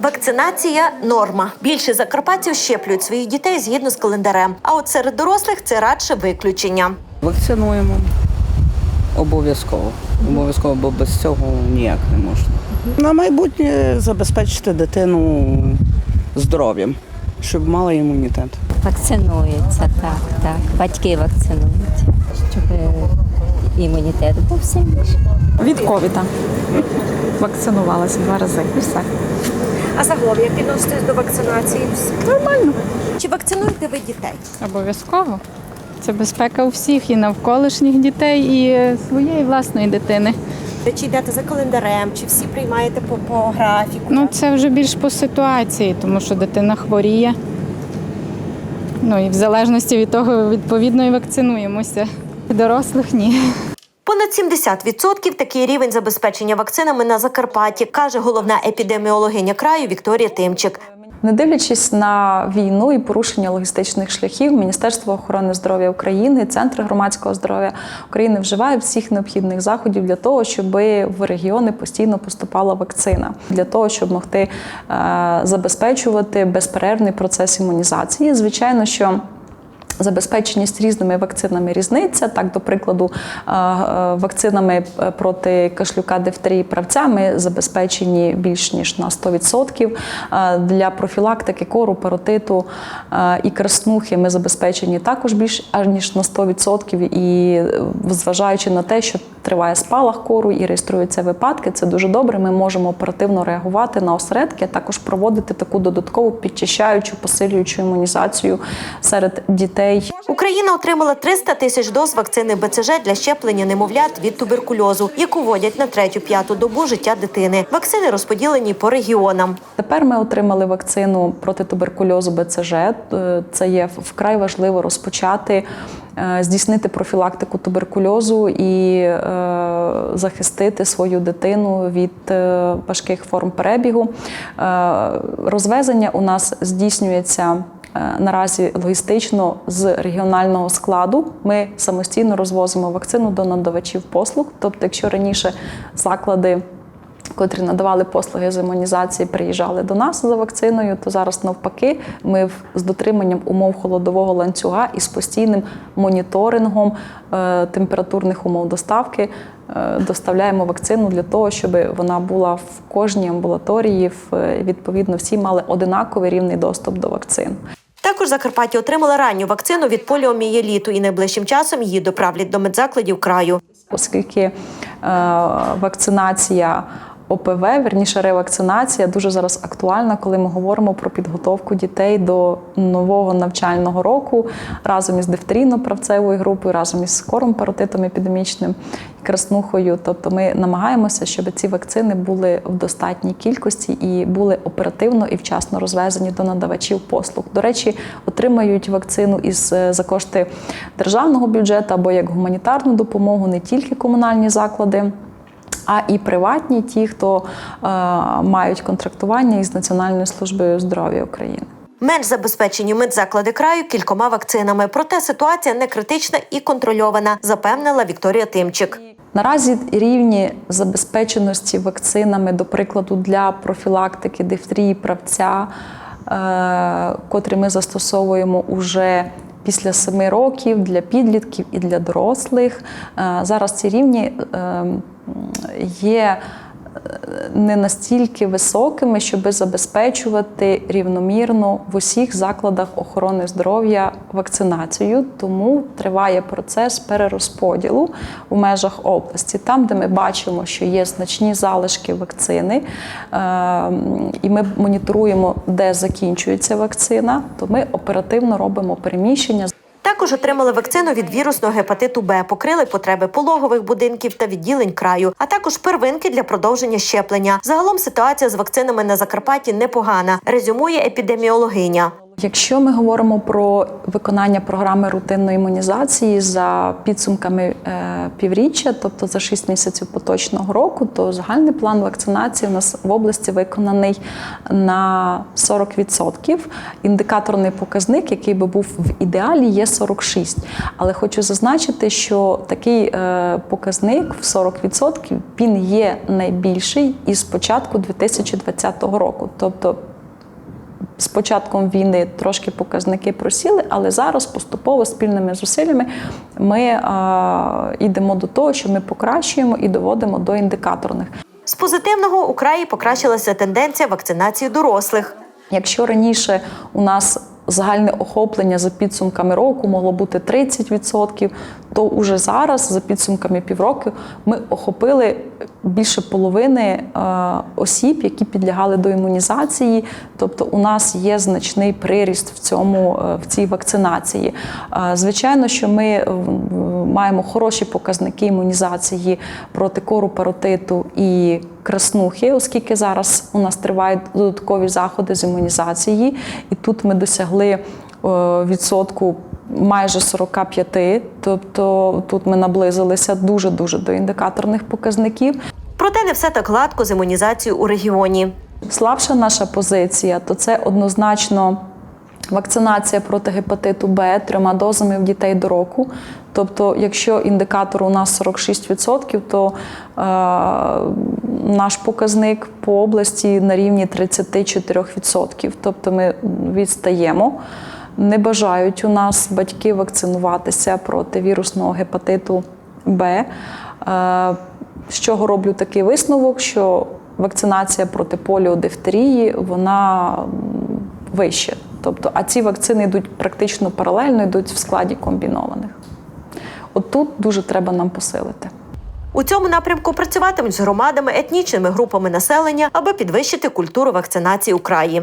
Вакцинація норма. Більше закарпатців щеплюють своїх дітей згідно з календарем. А от серед дорослих це радше виключення. Вакцинуємо. Обов'язково. Обов'язково, бо без цього ніяк не можна. На майбутнє забезпечити дитину здоров'ям, щоб мала імунітет. Вакцинуються, так, так. Батьки вакцинуються, щоб імунітет був сильніший. Від ковіда. Вакцинувалася два рази і все. А загалом як відноситесь до вакцинації? Нормально. Чи вакцинуєте ви дітей? Обов'язково. Це безпека у всіх і навколишніх дітей, і своєї власної дитини. Чи йдете за календарем, чи всі приймаєте по, по графіку? Ну це вже більш по ситуації, тому що дитина хворіє. Ну і в залежності від того, відповідно, і вакцинуємося. Дорослих ні. Понад 70% – такий рівень забезпечення вакцинами на Закарпатті, каже головна епідеміологиня краю Вікторія Тимчик. Не дивлячись на війну і порушення логістичних шляхів, Міністерство охорони здоров'я України, Центр громадського здоров'я України вживає всіх необхідних заходів для того, щоб в регіони постійно поступала вакцина, для того, щоб могти е, забезпечувати безперервний процес імунізації. Звичайно, що Забезпеченість різними вакцинами різниця. Так, до прикладу, е, е, вакцинами проти кашлюка, дифтерії, правця ми забезпечені більш ніж на 100%. Е, Для профілактики кору, паротиту і краснухи ми забезпечені також більш ніж на 100%. І е, зважаючи на те, що триває спалах кору і реєструються випадки, це дуже добре. Ми можемо оперативно реагувати на осередки, а також проводити таку додаткову підчищаючу, посилюючу імунізацію серед дітей. Україна отримала 300 тисяч доз вакцини БЦЖ для щеплення немовлят від туберкульозу, яку вводять на третю-п'яту добу життя дитини. Вакцини розподілені по регіонам. Тепер ми отримали вакцину проти туберкульозу БЦЖ. Е, Це є вкрай важливо розпочати, е, здійснити профілактику туберкульозу і е, захистити свою дитину від е, важких форм перебігу. Е, Розвезення у нас здійснюється. Е, Наразі логістично з регіонального складу ми самостійно розвозимо вакцину до надавачів послуг. Тобто, якщо раніше заклади котрі надавали послуги з імунізації, приїжджали до нас за вакциною, то зараз навпаки, ми з дотриманням умов холодового ланцюга і з постійним моніторингом е, температурних умов доставки е, доставляємо вакцину для того, щоб вона була в кожній амбулаторії. Відповідно, всі мали одинаковий рівний доступ до вакцин. Також Закарпаття отримала ранню вакцину від поліомієліту і найближчим часом її доправлять до медзакладів краю. оскільки е, вакцинація ОПВ, верніше ревакцинація, дуже зараз актуальна, коли ми говоримо про підготовку дітей до нового навчального року разом із дифтерійно-правцевою групою, разом із кором паротитом епідемічним і краснухою. Тобто ми намагаємося, щоб ці вакцини були в достатній кількості і були оперативно і вчасно розвезені до надавачів послуг. До речі, отримають вакцину із е, за кошти державного бюджету або як гуманітарну допомогу не тільки комунальні заклади. А і приватні, ті, хто е, мають контрактування із Національною службою здоров'я України. Менш забезпечені медзаклади краю кількома вакцинами. Проте ситуація не критична і контрольована, запевнила Вікторія Тимчик. Наразі рівні забезпеченості вакцинами, до прикладу, для профілактики дифтерії правця, е, котрі ми застосовуємо уже після семи років для підлітків і для дорослих. Е, Зараз ці рівні е, є не настільки високими, щоб забезпечувати рівномірно в усіх закладах охорони здоров'я вакцинацію. Тому триває процес перерозподілу у межах області, там, де ми бачимо, що є значні залишки вакцини, е, і ми моніторуємо, де закінчується вакцина, то ми оперативно робимо переміщення. Також отримали вакцину від вірусного гепатиту Б, покрили потреби пологових будинків та відділень краю, а також первинки для продовження щеплення. Загалом ситуація з вакцинами на Закарпатті непогана, резюмує епідеміологиня. Якщо ми говоримо про виконання програми рутинної імунізації за підсумками е, півріччя, тобто за 6 місяців поточного року, то загальний план вакцинації у нас в області виконаний на 40%. Індикаторний показник, який би був в ідеалі, є 46. Але хочу зазначити, що такий е, показник в 40% він є найбільший із початку 2020 року. Тобто з початком війни трошки показники просіли, але зараз поступово спільними зусиллями ми а, йдемо до того, що ми покращуємо і доводимо до індикаторних. З позитивного у краї покращилася тенденція вакцинації дорослих. Якщо раніше у нас загальне охоплення за підсумками року могло бути 30%, то уже зараз, за підсумками півроку, ми охопили більше половини е, осіб, які підлягали до імунізації. Тобто, у нас є значний приріст в цьому е, в цій вакцинації. Е, Звичайно, що ми маємо хороші показники імунізації проти кору паротиту і краснухи, оскільки зараз у нас тривають додаткові заходи з імунізації, і тут ми досягли відсотку майже 45, тобто тут ми наблизилися дуже дуже до індикаторних показників. Проте не все так гладко з імунізацією у регіоні. Слабша наша позиція, то це однозначно вакцинація проти гепатиту Б трьома дозами в дітей до року. Тобто, якщо індикатор у нас 46%, то е, наш показник по області на рівні 34%. Тобто ми відстаємо. Не бажають у нас батьки вакцинуватися проти вірусного гепатиту Б. Е, з чого роблю такий висновок, що вакцинація проти поліодифтерії вона вища. Тобто, а ці вакцини йдуть практично паралельно, йдуть в складі комбінованих. От тут дуже треба нам посилити. У цьому напрямку працюватимуть з громадами, етнічними групами населення, аби підвищити культуру вакцинації у краї.